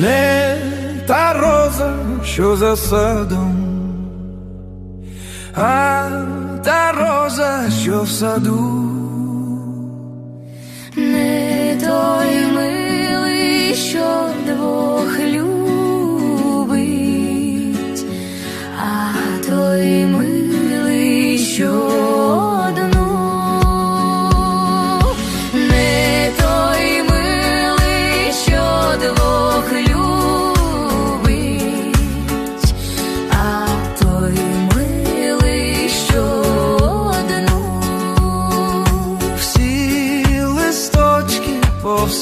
Не та роза, що за садом, а та роза, що в саду, не той милий, що двох любить, а той милий.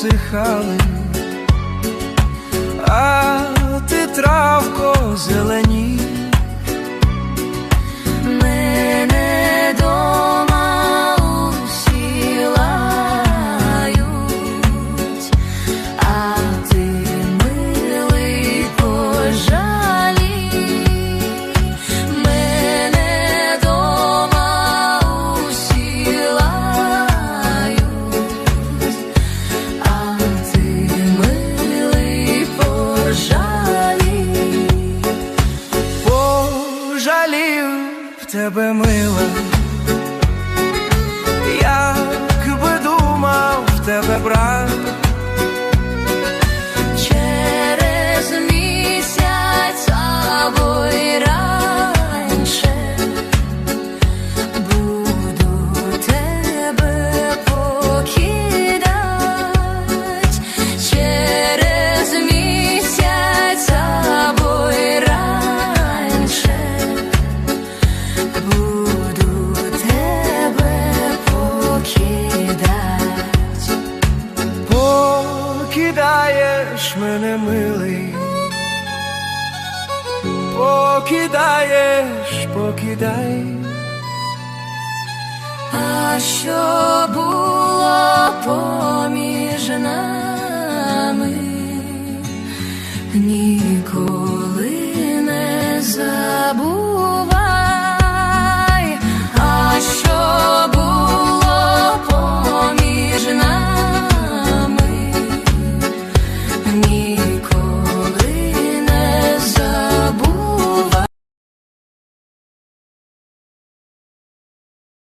Повсихали, а ти травко зелені, тебе мила, Покидаєш мене, милий, покидаєш, покидай, А що було поміж нами? Ні